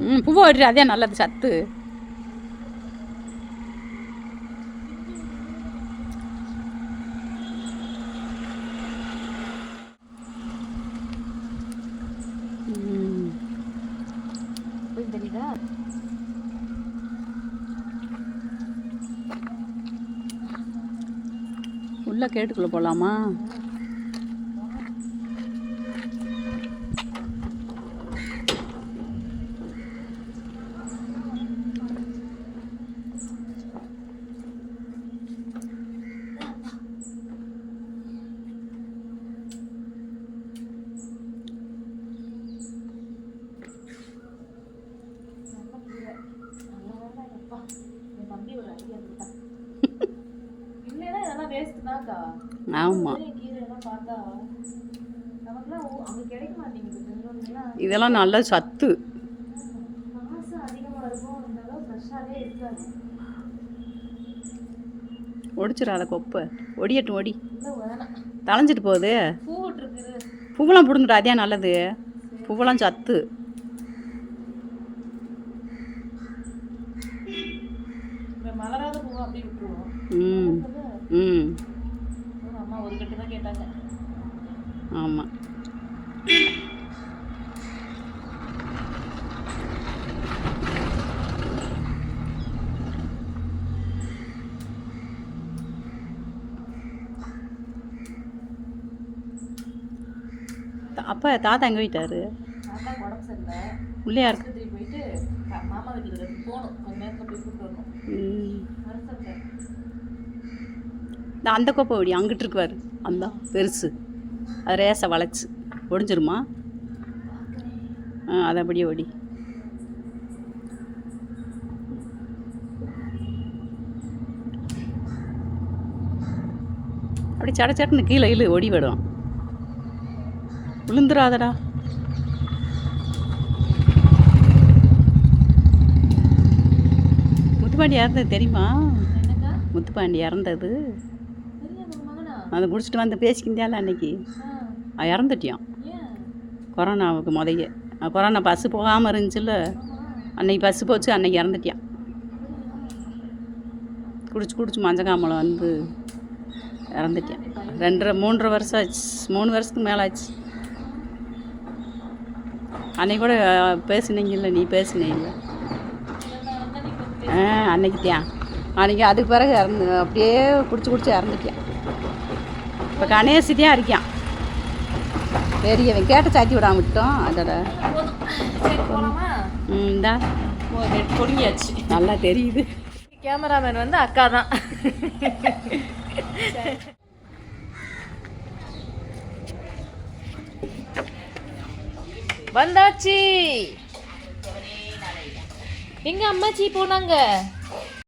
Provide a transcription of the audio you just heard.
ம் பூவை விட்டு அதே நல்லது சத்து. தெரியுதா உள்ள கேட்டுக்குள்ள போகலாமா என் தம்பி ஒரு ஐடியா கொடுத்தான். இல்லைன்னா இதெல்லாம் வேஸ்ட் தான்க்கா. ஆமாம் கீரை எல்லாம் பார்த்தா நமக்குலாம் ஓ- அங்க கிடைக்க மாட்டேங்குது. பெங்களூர்லாம் இதெல்லாம் நல்ல சத்து. காசு அதிகமா இருக்கும். இந்த அளவு ஃப்ரெஷ்ஷாகவே இருக்காது. ஒடிச்சிடாத கொப்பை. ஒடியட்டும் ஒடி. தளைஞ்சிட்டு போகுது. பூவெல்லாம் பிடுங்கிட்டு அதே நல்லது. பூவெல்லாம் சத்து இந்த மலராத பூவை அப்படியே விட்டுருவோம். ம். ம். அம்மா ஒரு கட்டு தான் கேட்டாங்க. ஆமாம் அப்பா தாத்தா எங்கே போயிட்டாரு? தாத்தா உடம்பு சரியில்லை. உள்ளே இருக்கு ஆஸ்பத்திரி போயிட்டு க- மாமா வீட்டுக்கு ரெண்டு போகணும். கொஞ்ச நேரத்தில் போய் கூப்பிட்டு வரணும். ம். மருத்துவத்தை இந்த அந்த கோப்பை ஒடி அங்கிட்டு இருக்குவார். அந்த பெருசு. அது ரேசை வளைச்சு. ஒடிஞ்சிருமா? ஆ அதை அப்படியே ஒடி அப்படி சட சடன்னு கீழே இழு ஒடி விடும் விழுந்துராதடா முத்துப்பாண்டி இறந்தது தெரியுமா? முத்துப்பாண்டி இறந்தது. அதை குடிச்சிட்டு வந்து பேசிக்கிந்தால அன்னைக்கு? இறந்துட்டியான் கொரோனாவுக்கு முதைய கொரோனா பஸ்ஸு போகாமல் இருந்துச்சுல்ல? அன்னைக்கு பஸ்ஸு போச்சு அன்னைக்கு இறந்துட்டியான் குடிச்சு குடிச்சு மஞ்சக்காமலை வந்து இறந்துட்டியான் ரெண்டரை மூன்றரை வருஷம் ஆச்சு. மூணு வருஷத்துக்கு மேலே ஆச்சு. அன்னைக்கு கூட பேசுனீங்கல்ல நீ ஆ அன்னைக்குத்தியான் அன்னைக்கு அதுக்கு பிறகு இறந்து அப்படியே குடிச்சு குடிச்சு இறந்துட்டியான் இப்போ கணேசிட்டியாக இருக்கான் பெரியவன் கேட்ட சாத்தி விடாம விட்டோம் அதோட இந்தா. பொடியாச்சு நல்லா தெரியுது. கேமராமேன் வந்து அக்கா தான். வந்தாச்சு. எங்க அம்மாச்சி போனாங்க?